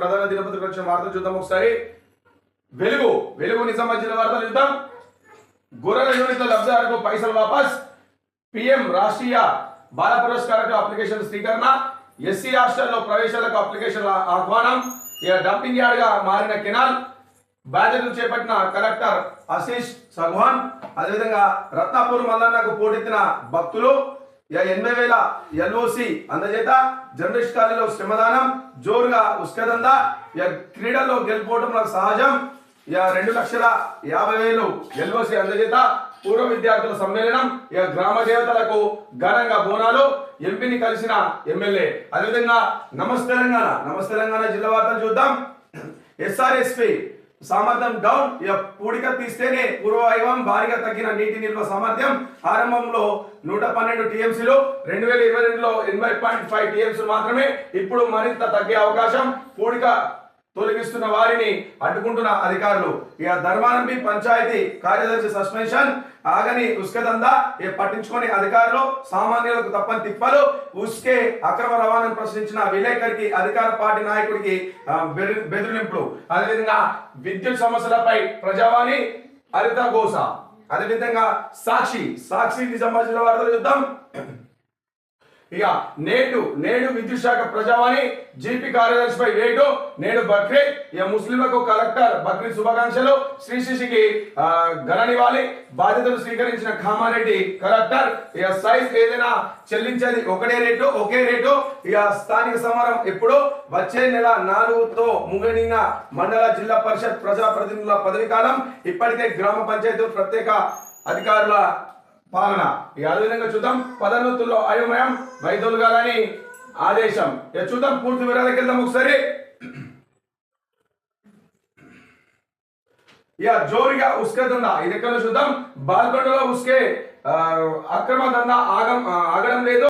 ప్రధాన దినపత్రిక వచ్చిన వార్తలు చూద్దాం ఒకసారి. వెలుగు వెలుగు నిజం వచ్చిన వార్తలు చూద్దాం. గొర్రెల యూనిట్ల లబ్ధిదారులకు పైసలు వాపస్. పిఎం రాష్ట్రీయ బాల పురస్కారకు అప్లికేషన్ స్వీకరణ. ఎస్సీ రాష్ట్రాల్లో ప్రవేశాలకు అప్లికేషన్ ఆహ్వానం. ఇక డంపింగ్ యార్డ్గా మారిన కెనాల్. బాధ్యతలు చేపట్టిన కలెక్టర్ ఆశీష్ సగ్వాన్. అదేవిధంగా రత్నాపూర్ మల్లన్నకు పోటెత్తిన భక్తులు. ఎనభై వేల ఎల్ఓసి అందజేత జర్నలిస్ట్ కాలేజీలో శ్రమదానం జోరుగా ఉస్కదందా ఇక క్రీడల్లో గెలుపోవడం సహజం. ఇక రెండు లక్షల యాభై వేలు ఎల్ఓసి అందజేత పూర్వ విద్యార్థుల సమ్మేళనం ఇక గ్రామ దేవతలకు ఘనంగా బోనాలు ఎంపీని కలిసిన ఎమ్మెల్యే. అదేవిధంగా నమస్తే తెలంగాణ నమస్తే తెలంగాణ జిల్లా వార్తలు చూద్దాం. ఎస్ఆర్ఎస్పి సామర్థ్యం డౌన్ పూడిక తీస్తేనే పూర్వవైవం భారీగా తగ్గిన నీటి నిల్వ సామర్థ్యం. ఆరంభంలో నూట పన్నెండు టీఎంసీలు రెండు వేల ఇరవై రెండులో ఎనభై పాయింట్ ఫైవ్ టీఎంసీ మాత్రమే. ఇప్పుడు మరింత తగ్గే అవకాశం పూడిక తొలగిస్తున్న వారిని అడ్డుకుంటున్న అధికారులు. ఇక ధర్మానంబి పంచాయతీ కార్యదర్శి సస్పెన్షన్ ఆగని ఉస్కదందా ఏ పట్టించుకొని అధికారులు సామాన్యులకు తప్పని తిప్పలు ఉస్కే అక్రమ రవాణాను ప్రశ్నించిన విలేకరికి అధికార పార్టీ నాయకుడికి బెదిరింపులు. అదేవిధంగా విద్యుత్ సమస్యలపై ప్రజావాణి హరిత గోస అదేవిధంగా సాక్షి సాక్షి నిజామాబాద్ జిల్లా వార్తల యుద్ధం. ఇక నేడు నేడు విద్యుత్ శాఖ ప్రజావాణి జీపీ కార్యదర్శిపై వేటు. నేడు బక్రీద్ ఇక ముస్లింలకు కలెక్టర్ బక్రీద్ శుభాకాంక్షలు. శ్రీశిశికి ఆ, గణనివ్వాలి బాధ్యతలు స్వీకరించిన కామారెడ్డి కలెక్టర్. ఇక సైజ్ ఏదైనా చెల్లించేది ఒకటే రేటు ఒకే రేటు. ఇక స్థానిక సమరం ఎప్పుడు? వచ్చే నెల నాలుగుతో ముగిన మండల జిల్లా పరిషత్ ప్రజాప్రతినిధుల పదవి కాలం. ఇప్పటికే గ్రామ పంచాయతీ ప్రత్యేక అధికారుల పాలన. ఇక అదేవిధంగా చూద్దాం. పదోన్నతుల్లో అయోమయం వైదొలగాలని ఆదేశం. ఇక చూద్దాం పూర్తి వివరాలకు వెళ్దాం ఒకసారి. ఇక జోరుగా దందా ఇది ఎక్కడ చూద్దాం? బాల్కొండలో ఉస్కే అక్రమ దందా ఆగం ఆగడం లేదు.